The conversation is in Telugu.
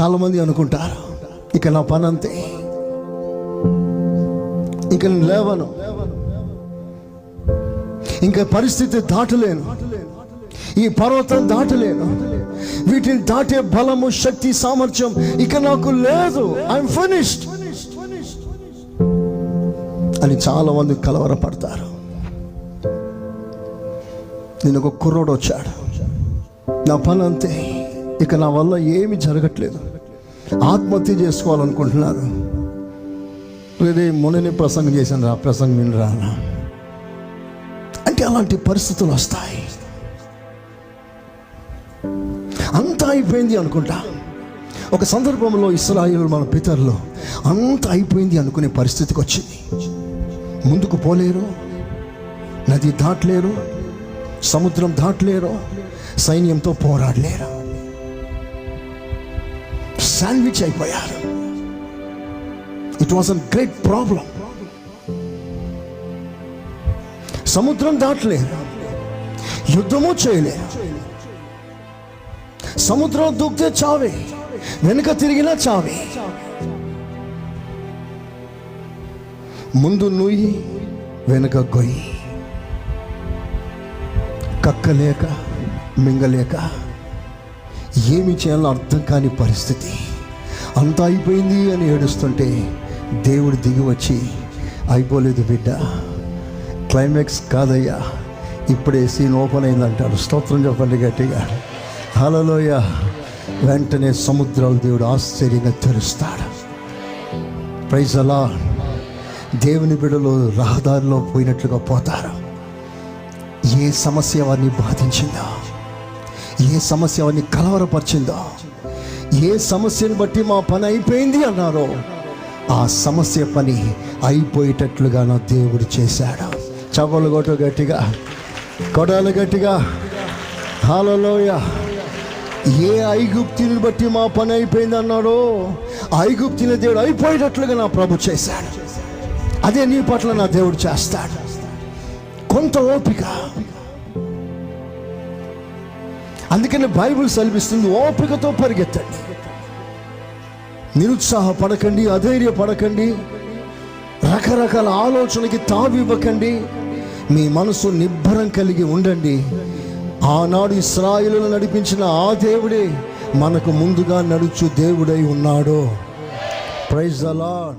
చాలామంది అనుకుంటారు ఇక నా పని అంతే ఇక నేను లేవను. ఇంకా పరిస్థితి దాటలేను. ఈ పర్వతం దాటలేను. వీటిని దాటే బలము శక్తి సామర్థ్యం ఇక నాకు లేదు. ఐఎమ్ ఫినిష్డ్ అని చాలా మంది కలవరపడతారు. నేను ఒక కుర్రోడు వచ్చాడు. నా పని అంతే ఇక నా వల్ల ఏమి జరగట్లేదు. ఆత్మహత్య చేసుకోవాలనుకుంటున్నారు. రేదే మొన్ననే ప్రసంగం చేశాను రా ప్రసంగం వినరా అంటే అలాంటి పరిస్థితులు వస్తాయి. అంతా అయిపోయింది అనుకుంటా. ఒక సందర్భంలో ఇస్రాయిల్ మన పితరులు అంత అయిపోయింది అనుకునే పరిస్థితికి వచ్చింది. ముందుకు పోలేరు నది దాటలేరు సముద్రం దాటలేరు సైన్యంతో పోరాడలేరు. శాండ్విచ్ అయిపోయారు. It was an great problem సముద్రం దాటలేదు. యుద్ధము చేయలేదు. సముద్రం దూకితే చావే. వెనుక తిరిగినా చావే. ముందు నుయ్యి వెనుక గొయ్యి. కక్కలేక మింగలేక ఏమి చేయాలో అర్థం కాని పరిస్థితి. అంతా అయిపోయింది అని ఏడుస్తుంటే దేవుడు దిగి వచ్చి అయిపోలేదు బిడ్డ క్లైమాక్స్ కాదయ్యా ఇప్పుడే సీన్ ఓపెన్ అయిందంటాడు. స్తోత్రం చెప్పండి గట్టిగా. హలలోయ వెంటనే సముద్రాలు దేవుడు ఆశ్చర్యంగా తెరుస్తాడు ప్రైజ్ అలా దేవుని బిడలో రహదారిలో పోయినట్లుగా పోతారు. ఏ సమస్య వారిని బాధించిందో ఏ సమస్య వారిని కలవరపరిచిందో ఏ సమస్యను బట్టి మా పని అయిపోయింది అన్నారో ఆ సమస్య పని అయిపోయేటట్లుగా నా దేవుడు చేశాడు. చవలు కొట్టు గట్టిగా కొడాలు గట్టిగా. హాలలోయ ఏ ఐగుప్తిని బట్టి మా పని అయిపోయింది అన్నాడో ఐగుప్తిని దేవుడు అయిపోయేటట్లుగా నా ప్రభు చేశాడు. అదే నీ పట్ల నా దేవుడు చేస్తాడు. కొంత ఓపిక. అందుకని బైబిల్ సెలవిస్తుంది ఓపికతో పరిగెత్తండి. నిరుత్సాహపడకండి అధైర్యపడకండి రకరకాల ఆలోచనకి తావివ్వకండి మీ మనసు నిబ్బరం కలిగి ఉండండి. ఆనాడు ఇస్రాయిలను నడిపించిన ఆ దేవుడే మనకు ముందుగా నడుచు దేవుడై ఉన్నాడు. ప్రైజ్ అలాడ్